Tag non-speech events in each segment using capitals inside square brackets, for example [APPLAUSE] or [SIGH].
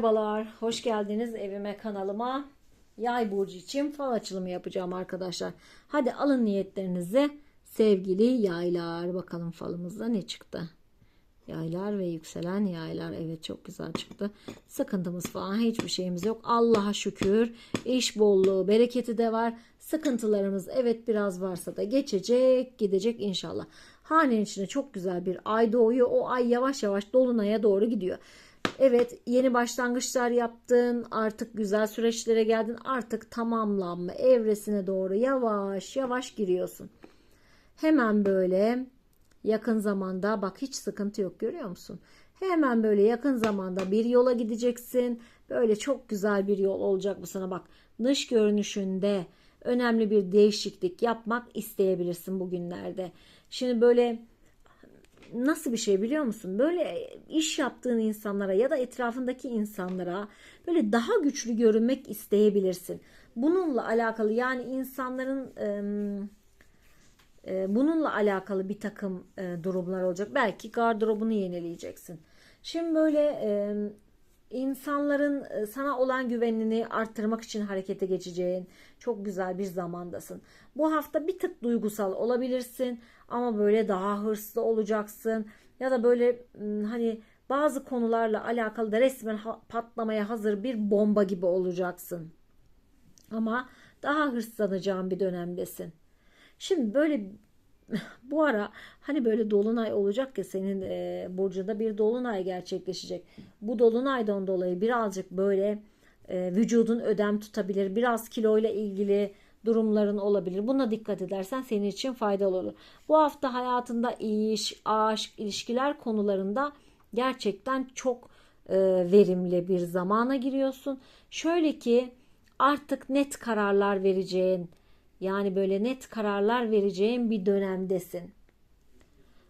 Merhabalar, hoş geldiniz evime kanalıma. Yay burcu için fal açılımı yapacağım arkadaşlar. Hadi alın niyetlerinizi sevgili yaylar. Bakalım falımızda ne çıktı. Yaylar ve yükselen yaylar. Evet çok güzel çıktı. Sıkıntımız falan hiçbir şeyimiz yok. Allah'a şükür. İş bolluğu, bereketi de var. Sıkıntılarımız evet biraz varsa da geçecek, gidecek inşallah. Hanenin içine çok güzel bir ay doğuyor. O ay yavaş yavaş dolunaya doğru gidiyor. Evet yeni başlangıçlar yaptın artık güzel süreçlere geldin artık tamamlanma evresine doğru yavaş yavaş giriyorsun. Hemen böyle yakın zamanda bak hiç sıkıntı yok görüyor musun? Hemen böyle yakın zamanda bir yola gideceksin. Böyle çok güzel bir yol olacak bu sana bak. Dış görünüşünde önemli bir değişiklik yapmak isteyebilirsin bugünlerde. Şimdi böyle nasıl bir şey biliyor musun? Böyle iş yaptığın insanlara ya da etrafındaki insanlara böyle daha güçlü görünmek isteyebilirsin. Bununla alakalı yani insanların e, bununla alakalı bir takım e, durumlar olacak. Belki gardırobunu yenileyeceksin. Şimdi böyle e, insanların e, sana olan güvenini arttırmak için harekete geçeceğin çok güzel bir zamandasın. Bu hafta bir tık duygusal olabilirsin ama böyle daha hırslı olacaksın ya da böyle hani bazı konularla alakalı da resmen patlamaya hazır bir bomba gibi olacaksın. Ama daha hırslanacağın bir dönemdesin. Şimdi böyle bu ara hani böyle dolunay olacak ya senin e, burcunda bir dolunay gerçekleşecek. Bu dolunaydan dolayı birazcık böyle e, vücudun ödem tutabilir. Biraz kiloyla ilgili durumların olabilir. Buna dikkat edersen senin için faydalı olur. Bu hafta hayatında iş, aşk, ilişkiler konularında gerçekten çok e, verimli bir zamana giriyorsun. Şöyle ki artık net kararlar vereceğin, yani böyle net kararlar vereceğin bir dönemdesin.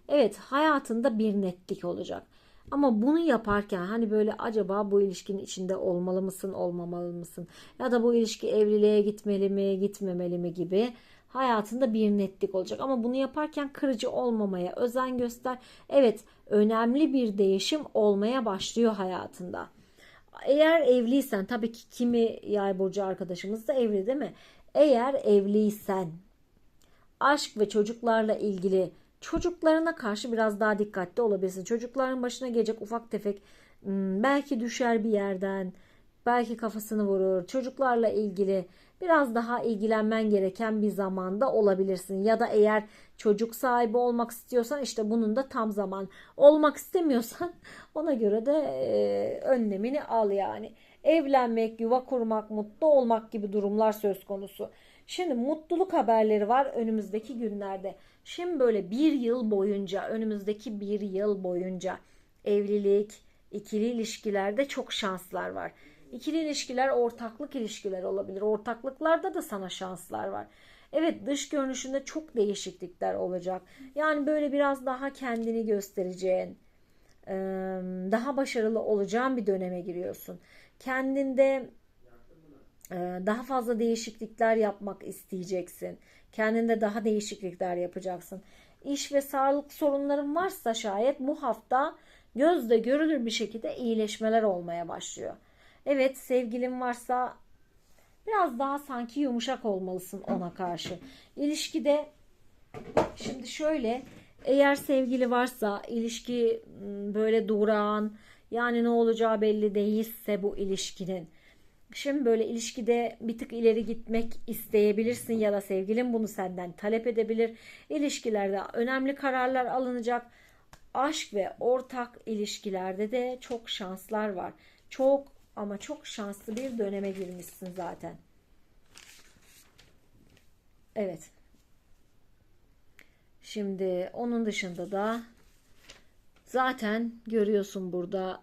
Evet hayatında bir netlik olacak. Ama bunu yaparken hani böyle acaba bu ilişkinin içinde olmalı mısın, olmamalı mısın? Ya da bu ilişki evliliğe gitmeli mi, gitmemeli mi gibi hayatında bir netlik olacak. Ama bunu yaparken kırıcı olmamaya özen göster. Evet, önemli bir değişim olmaya başlıyor hayatında. Eğer evliysen tabii ki kimi yay burcu arkadaşımız da evli değil mi? Eğer evliysen aşk ve çocuklarla ilgili çocuklarına karşı biraz daha dikkatli olabilirsin. Çocukların başına gelecek ufak tefek hmm, belki düşer bir yerden, belki kafasını vurur. Çocuklarla ilgili biraz daha ilgilenmen gereken bir zamanda olabilirsin. Ya da eğer çocuk sahibi olmak istiyorsan işte bunun da tam zaman. Olmak istemiyorsan [LAUGHS] ona göre de önlemini al yani. Evlenmek, yuva kurmak, mutlu olmak gibi durumlar söz konusu. Şimdi mutluluk haberleri var önümüzdeki günlerde. Şimdi böyle bir yıl boyunca, önümüzdeki bir yıl boyunca evlilik, ikili ilişkilerde çok şanslar var. İkili ilişkiler ortaklık ilişkiler olabilir. Ortaklıklarda da sana şanslar var. Evet dış görünüşünde çok değişiklikler olacak. Yani böyle biraz daha kendini göstereceğin, daha başarılı olacağın bir döneme giriyorsun. Kendinde daha fazla değişiklikler yapmak isteyeceksin. Kendinde daha değişiklikler yapacaksın. İş ve sağlık sorunların varsa şayet bu hafta gözle görülür bir şekilde iyileşmeler olmaya başlıyor. Evet sevgilin varsa biraz daha sanki yumuşak olmalısın ona karşı. İlişkide şimdi şöyle eğer sevgili varsa ilişki böyle duran yani ne olacağı belli değilse bu ilişkinin Şimdi böyle ilişkide bir tık ileri gitmek isteyebilirsin ya da sevgilin bunu senden talep edebilir. İlişkilerde önemli kararlar alınacak. Aşk ve ortak ilişkilerde de çok şanslar var. Çok ama çok şanslı bir döneme girmişsin zaten. Evet. Şimdi onun dışında da zaten görüyorsun burada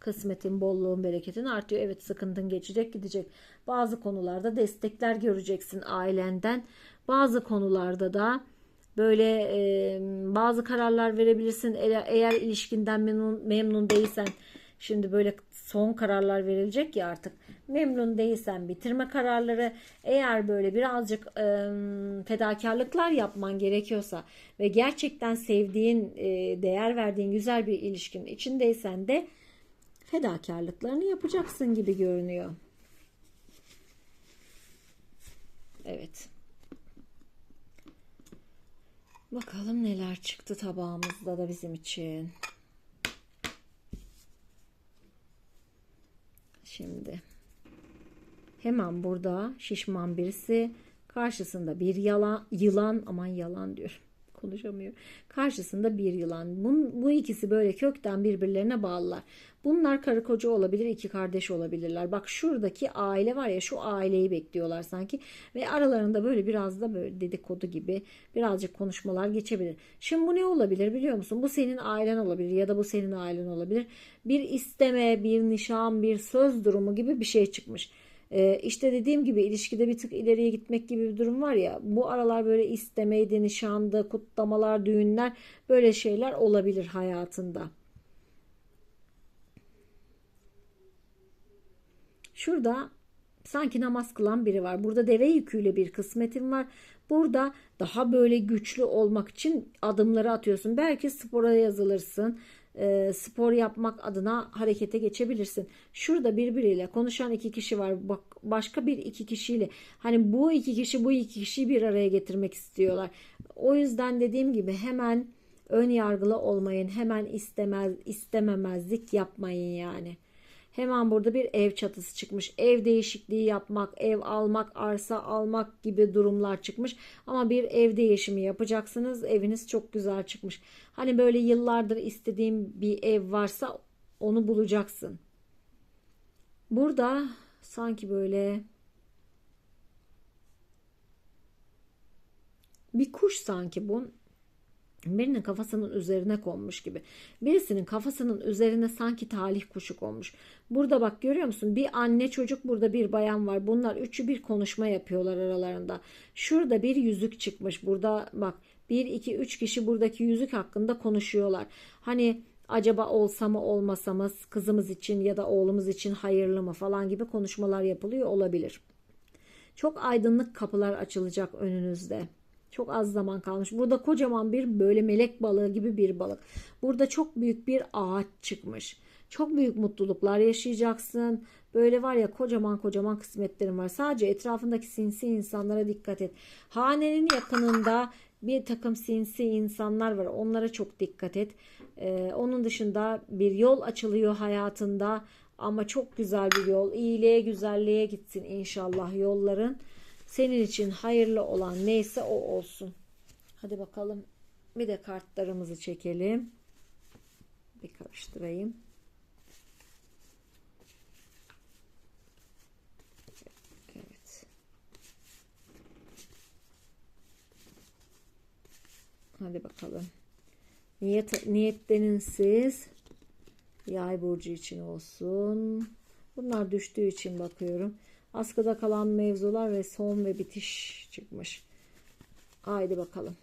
kısmetin, bolluğun, bereketin artıyor. Evet sıkıntın geçecek gidecek. Bazı konularda destekler göreceksin ailenden. Bazı konularda da böyle e, bazı kararlar verebilirsin. Eğer, eğer ilişkinden memnun, memnun değilsen şimdi böyle son kararlar verilecek ya artık. Memnun değilsen bitirme kararları eğer böyle birazcık e, fedakarlıklar yapman gerekiyorsa ve gerçekten sevdiğin, e, değer verdiğin güzel bir ilişkinin içindeysen de fedakarlıklarını yapacaksın gibi görünüyor. Evet. Bakalım neler çıktı tabağımızda da bizim için. Şimdi. Hemen burada şişman birisi karşısında bir yalan yılan aman yalan diyor konuşamıyor. Karşısında bir yılan. Bun, bu ikisi böyle kökten birbirlerine bağlılar. Bunlar karı koca olabilir, iki kardeş olabilirler. Bak şuradaki aile var ya şu aileyi bekliyorlar sanki ve aralarında böyle biraz da böyle dedikodu gibi birazcık konuşmalar geçebilir. Şimdi bu ne olabilir biliyor musun? Bu senin ailen olabilir ya da bu senin ailen olabilir. Bir isteme, bir nişan, bir söz durumu gibi bir şey çıkmış. Ee, işte dediğim gibi ilişkide bir tık ileriye gitmek gibi bir durum var ya bu aralar böyle istemeydi, nişandı, kutlamalar, düğünler böyle şeyler olabilir hayatında. Şurada sanki namaz kılan biri var. Burada deve yüküyle bir kısmetin var. Burada daha böyle güçlü olmak için adımları atıyorsun. Belki spora yazılırsın e, spor yapmak adına harekete geçebilirsin. Şurada birbiriyle konuşan iki kişi var. Bak başka bir iki kişiyle hani bu iki kişi bu iki kişiyi bir araya getirmek istiyorlar. O yüzden dediğim gibi hemen ön yargılı olmayın. Hemen istemez istememezlik yapmayın yani. Hemen burada bir ev çatısı çıkmış. Ev değişikliği yapmak, ev almak, arsa almak gibi durumlar çıkmış. Ama bir ev değişimi yapacaksınız. Eviniz çok güzel çıkmış. Hani böyle yıllardır istediğim bir ev varsa onu bulacaksın. Burada sanki böyle bir kuş sanki bu birinin kafasının üzerine konmuş gibi. Birisinin kafasının üzerine sanki talih kuşu konmuş. Burada bak görüyor musun? Bir anne çocuk burada bir bayan var. Bunlar üçü bir konuşma yapıyorlar aralarında. Şurada bir yüzük çıkmış. Burada bak bir iki üç kişi buradaki yüzük hakkında konuşuyorlar. Hani acaba olsa mı olmasa mı kızımız için ya da oğlumuz için hayırlı mı falan gibi konuşmalar yapılıyor olabilir. Çok aydınlık kapılar açılacak önünüzde. Çok az zaman kalmış. Burada kocaman bir böyle melek balığı gibi bir balık. Burada çok büyük bir ağaç çıkmış. Çok büyük mutluluklar yaşayacaksın. Böyle var ya kocaman kocaman kısmetlerin var. Sadece etrafındaki sinsi insanlara dikkat et. Hanenin yakınında bir takım sinsi insanlar var. Onlara çok dikkat et. Ee, onun dışında bir yol açılıyor hayatında. Ama çok güzel bir yol. İyiliğe, güzelliğe gitsin inşallah yolların. Senin için hayırlı olan neyse o olsun. Hadi bakalım. Bir de kartlarımızı çekelim. Bir karıştırayım. Evet. Hadi bakalım. Niyet, niyetlenin siz yay burcu için olsun. Bunlar düştüğü için bakıyorum. Askıda kalan mevzular ve son ve bitiş çıkmış. Haydi bakalım.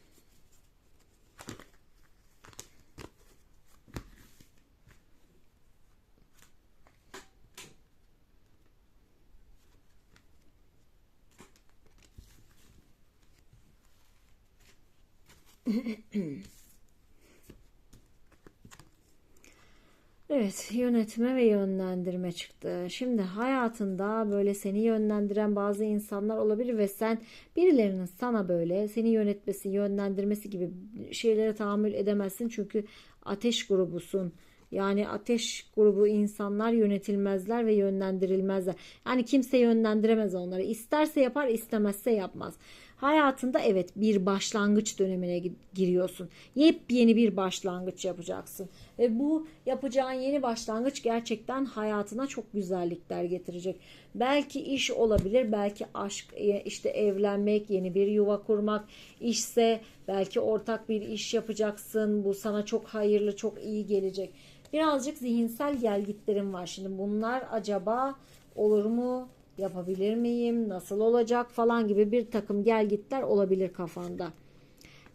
Evet, yönetme ve yönlendirme çıktı. Şimdi hayatında böyle seni yönlendiren bazı insanlar olabilir ve sen birilerinin sana böyle seni yönetmesi, yönlendirmesi gibi şeylere tahammül edemezsin çünkü ateş grubusun. Yani ateş grubu insanlar yönetilmezler ve yönlendirilmezler. Yani kimse yönlendiremez onları. İsterse yapar, istemezse yapmaz. Hayatında evet bir başlangıç dönemine giriyorsun. Yepyeni bir başlangıç yapacaksın. Ve bu yapacağın yeni başlangıç gerçekten hayatına çok güzellikler getirecek. Belki iş olabilir, belki aşk, e, işte evlenmek, yeni bir yuva kurmak, işse belki ortak bir iş yapacaksın. Bu sana çok hayırlı, çok iyi gelecek. Birazcık zihinsel gelgitlerim var. Şimdi bunlar acaba olur mu? Yapabilir miyim? Nasıl olacak falan gibi bir takım gelgitler olabilir kafanda.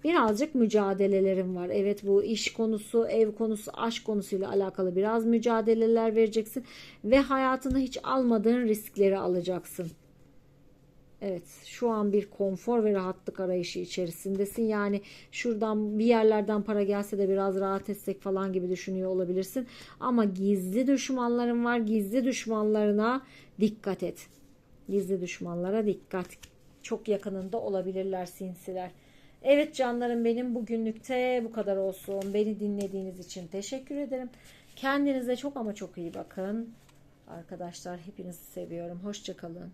Birazcık mücadelelerim var. Evet bu iş konusu, ev konusu, aşk konusuyla alakalı biraz mücadeleler vereceksin ve hayatına hiç almadığın riskleri alacaksın. Evet, şu an bir konfor ve rahatlık arayışı içerisindesin. Yani şuradan bir yerlerden para gelse de biraz rahat etsek falan gibi düşünüyor olabilirsin. Ama gizli düşmanların var. Gizli düşmanlarına dikkat et. Gizli düşmanlara dikkat. Çok yakınında olabilirler sinsiler. Evet canlarım benim bugünlükte bu kadar olsun. Beni dinlediğiniz için teşekkür ederim. Kendinize çok ama çok iyi bakın. Arkadaşlar hepinizi seviyorum. Hoşçakalın.